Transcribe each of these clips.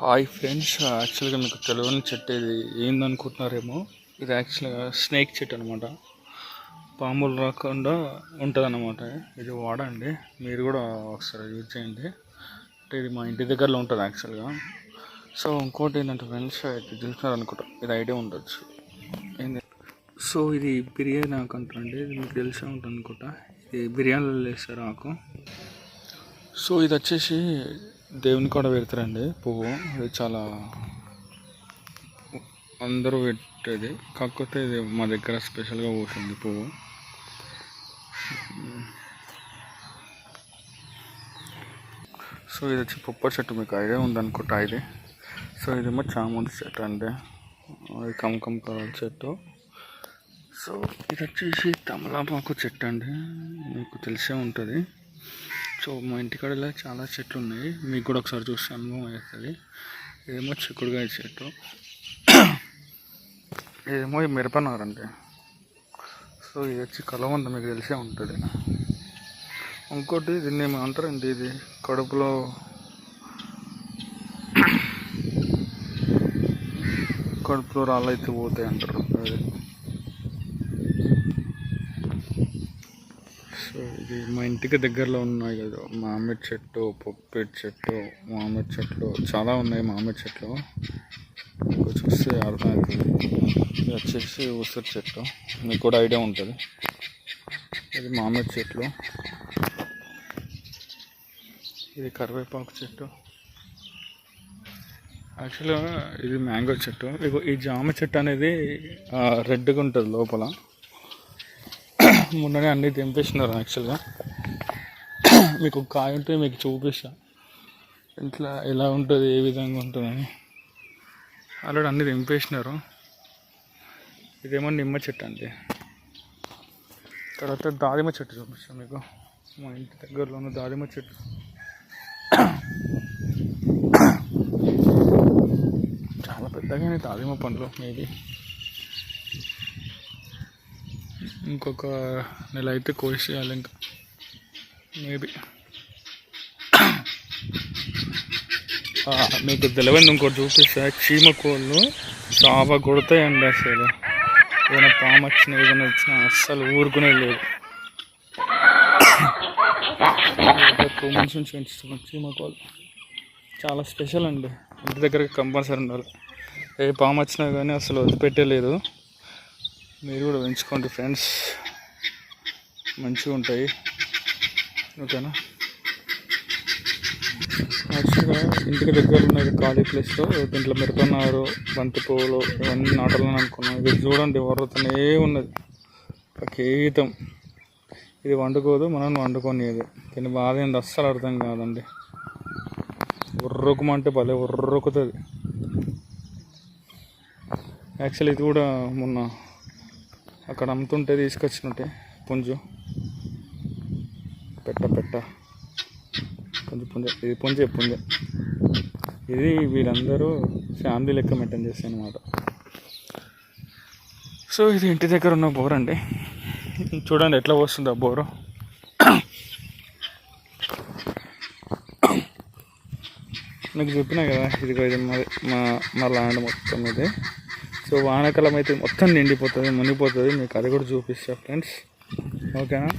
Hi friends యాక్చువల్గా మీకు తెలియని చెట్టు ఇది ఏందనుకుంటున్నారేమో ఇది యాక్చువల్గా స్నేక్ చెట్టు అనమాట పాములు రాకుండా ఉంటుంది అనమాట ఇది వాడండి మీరు కూడా ఒకసారి యూజ్ చేయండి. అంటే ఇది మా ఇంటి దగ్గరలో ఉంటుంది యాక్చువల్గా. సో ఇంకోటి ఏంటంటే ఫ్రెండ్స్ ఇది చూసినారు అనుకుంటా ఇది ఐడియా ఉండొచ్చు. ఏంది? సో ఇది బిర్యానీ ఆకు అంటారండి ఇది మీకు తెలిసే ఉంటుంది అనుకుంటా ఇది బిర్యానీలో వేస్తారు ఆకు. సో ఇది వచ్చేసి దేవుని కూడా పెడతారండి పువ్వు. ఇది చాలా అందరూ పెట్టేది. కాకపోతే ఇది మా దగ్గర స్పెషల్గా పోతుంది పువ్వు. సో ఇది వచ్చి పొప్ప చెట్టు మీకు ఐడియా ఉందనుకుంటా ఇది. సో ఇదేమో చామంతి చెట్టు అండి. ఇది కమకం కలర్ చెట్టు. సో ఇది వచ్చేసి తమలపాకు చెట్టు అండి. మీకు తెలిసే ఉంటుంది. సో మా ఇంటికాడలో చాలా చెట్లు ఉన్నాయి మీకు కూడా ఒకసారి చూస్తే అనుభవం అవుతుంది. ఇదేమో చిక్కుడుకాయ చెట్టు. ఇదేమో ఈ మిరపనారండి సో ఇది వచ్చి కలవంద మీకు తెలిసే ఉంటుంది. ఇంకోటి దీన్ని ఏమో అంటారండి ఇది? కడుపులో కడుపులో రాళ్ళు అయితే పోతాయి అంటారు. సో ఇది మా ఇంటికి దగ్గరలో ఉన్నాయి కదా. మామిడి చెట్టు పొప్పిడి చెట్టు మామిడి చెట్లు. చాలా ఉన్నాయి మామిడి చెట్లు. చూస్తే అర్థమవుతుంది ఇది వచ్చేసి ఉసిరి చెట్టు. మీకు కూడా ఐడియా ఉంటుంది. ఇది మామిడి చెట్లు. ఇది కరివేపాకు చెట్టు. యాక్చువల్గా ఇది మ్యాంగో చెట్టు. ఈ జామ చెట్టు అనేది రెడ్గా ఉంటుంది లోపల. మొన్ననే అన్నీ తెంపేసినారు యాక్చువల్గా. మీకు కాయ ఉంటే మీకు చూపిస్తా. ఇట్లా ఎలా ఉంటుంది ఏ విధంగా ఉంటుందని. ఆల్రెడీ అన్నీ తెంపేసినారు. ఇదేమో నిమ్మ చెట్టు అండి. తర్వాత దాదిమ చెట్టు చూపిస్తాం మీకు. మా ఇంటి దగ్గరలో ఉన్న దాదిమ చెట్టు. చాలా పెద్దగానే దాదిమ పండ్లు మేబీ. ఇంకొక నెల అయితే కోసేయాలి ఇంకా. మేబీ మీకు తెలియదు ఇంకోటి చూపిస్తా. చీమ కోళ్ళు చాలా కొడతాయండి అసలు. ఏదైనా పాము వచ్చినా ఏదైనా వచ్చినా అస్సలు ఊరుకునే లేదు. టూ మంత్స్ నుంచి పెంచుతున్నాం చీమ కోళ్ళు చాలా స్పెషల్ అండి. ఇంటి దగ్గర కంపల్సరీ ఉండాలి. ఏ పాము వచ్చినా కానీ అసలు వదిలిపెట్టలేదు. మీరు కూడా పెంచుకోండి ఫ్రెండ్స్. మంచిగా ఉంటాయి. ఓకేనా? యాక్చువల్గా ఇంటికి దగ్గర ఉన్నది ఖాళీ ప్లేస్లో దీంట్లో మిరపనారు బంతి పువ్వులు ఇవన్నీ నాటాలని అనుకున్నాం. ఇది చూడండి వరతనే ఉన్నది. కేతం ఇది వండుకోదు మనం వండుకొనిది. దీని బాధ ఏంది అస్సలు అర్థం కాదండి. ఉర్రుకుమంటే భలే ఉర్రుకుతుంది. యాక్చువల్లీ ఇది కూడా మొన్న అక్కడ అమ్ముతుంటే తీసుకొచ్చినట్టే పుంజు. పెట్ట పెట్ట. పుంజు పుంజ. ఇది పుంజే పుంజ. ఇది వీళ్ళందరూ ఫ్యామిలీ లెక్క మెయింటైన్ చేస్తాయి అనమాట సో ఇది ఇంటి దగ్గర ఉన్న బోర్ అండి. చూడండి ఎట్లా వస్తుంది ఆ బోరు. మీకు చెప్పినా కదా ఇది ఇది మా మా ల్యాండ్ మొత్తం ఇది. సో వానాకాలం అయితే మొత్తం నిండిపోతుంది మునిగిపోతుంది. మీకు అది కూడా చూపిస్తా ఫ్రెండ్స్. ఓకేనా?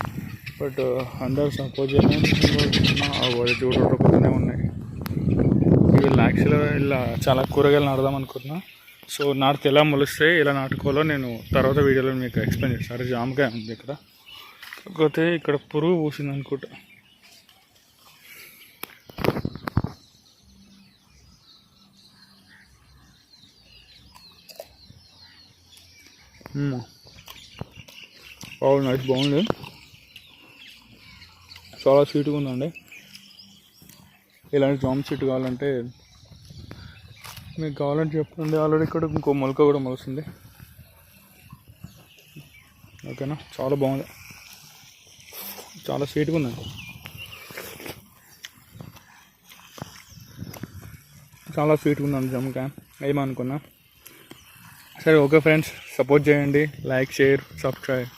బట్ uh, అందరూ సపోర్ట్ చేయాలి చూడకపోతూనే ఉన్నాయి. వీళ్ళు యాక్చువల్గా ఇలా చాలా కూరగాయలు నాడదాం అనుకుంటున్నా. సో నాటితే ఎలా మొలిస్తే ఎలా నాటుకోవాలో నేను తర్వాత వీడియోలో మీకు ఎక్స్ప్లెయిన్ చేస్తాను జామకాయ ఉంది ఇక్కడ కాకపోతే ఇక్కడ పురుగు పూసింది అనుకుంటా. బాగుంది నైస్ బాగుంది చాలా స్వీట్గా ఉందండి. ఇలాంటి జామ్ స్వీట్ కావాలంటే మీకు కావాలంటే చెప్పండి. ఆల్రెడీ ఇక్కడ ఇంకో మొలక కూడా మొలుస్తుంది ఓకేనా చాలా బాగుంది. చాలా స్వీట్గా ఉందండి. చాలా స్వీట్గా ఉందండి జామకాయ ఏమనుకున్నా? సరే ఓకే ఫ్రెండ్స్ సపోర్ట్ చేయండి. Like share subscribe